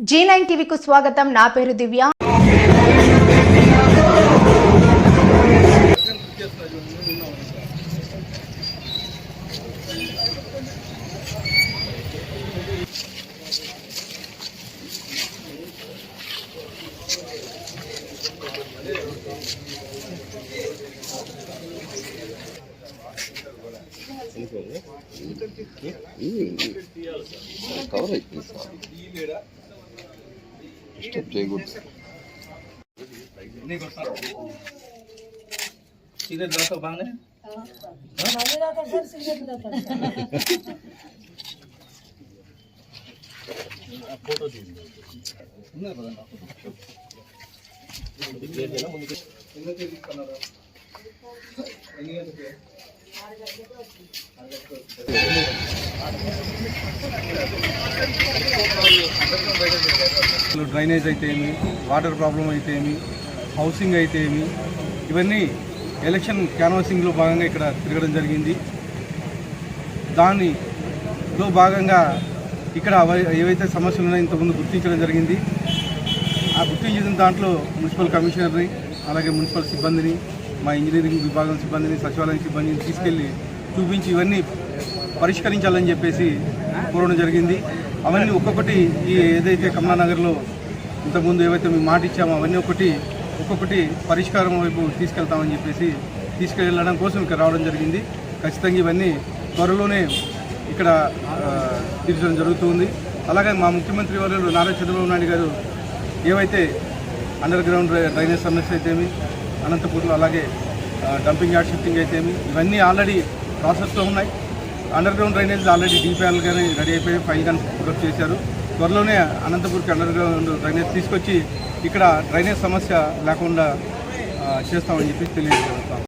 G nine టీవీకు స్వాగతం నా పేరు దివ్య కవర్ అయిపోయింది సార్ স্টেপ চেক করতে সিগারেট দাও তো ভাঙে ভাঙে না তো স্যার সিগারেট দাও ফটো দিন না বলেন Thank you. డ్రైనేజ్ అయితే ఏమి? వాటర్ ప్రాబ్లం అయితే ఏమి? హౌసింగ్ అయితే ఏమి? ఇవన్నీ ఎలక్షన్ క్యాన్వాసింగ్లో భాగంగా ఇక్కడ తిరగడం జరిగింది. దానిలో భాగంగా ఇక్కడ ఏవైతే సమస్యలు ఉన్నాయో ఇంతకుముందు గుర్తించడం జరిగింది. ఆ గుర్తించిన దాంట్లో మున్సిపల్ కమిషనర్ని అలాగే మున్సిపల్ సిబ్బందిని మా ఇంజనీరింగ్ విభాగం సిబ్బందిని సచివాలయం సిబ్బందిని తీసుకెళ్ళి చూపించి ఇవన్నీ పరిష్కరించాలని చెప్పేసి కోరడం జరిగింది. అవన్నీ ఒక్కొక్కటి ఈ ఏదైతే కమలానగర్లో ఇంతకుముందు ఏవైతే మేము మాట ఇచ్చామో అవన్నీ ఒకటి ఒక్కొక్కటి పరిష్కారం వైపు తీసుకెళ్తామని చెప్పేసి తీసుకెళ్ళడం కోసం ఇక్కడ రావడం జరిగింది. ఖచ్చితంగా ఇవన్నీ త్వరలోనే ఇక్కడ తీర్చడం జరుగుతుంది. అలాగే మా ముఖ్యమంత్రి వర్యులు నారా చంద్రబాబు నాయుడు గారు ఏవైతే అండర్ గ్రౌండ్ డ్రైనేజ్ సమస్య అయితేమి అనంతపూర్లో అలాగే డంపింగ్ యార్డ్ షిఫ్టింగ్ అయితేమి ఇవన్నీ ఆల్రెడీ ప్రాసెస్లో ఉన్నాయి. Under ground drainage already DPL కానీ రెడీ అయిపోయి ఫైల్ కానీ పూర్తి చేశారు. త్వరలోనే అనంతపూర్కి అండర్ గ్రౌండ్ డ్రైనేజ్ తీసుకొచ్చి ఇక్కడ డ్రైనేజ్ సమస్య లేకుండా చేస్తామని చెప్పి తెలియజేస్తాం.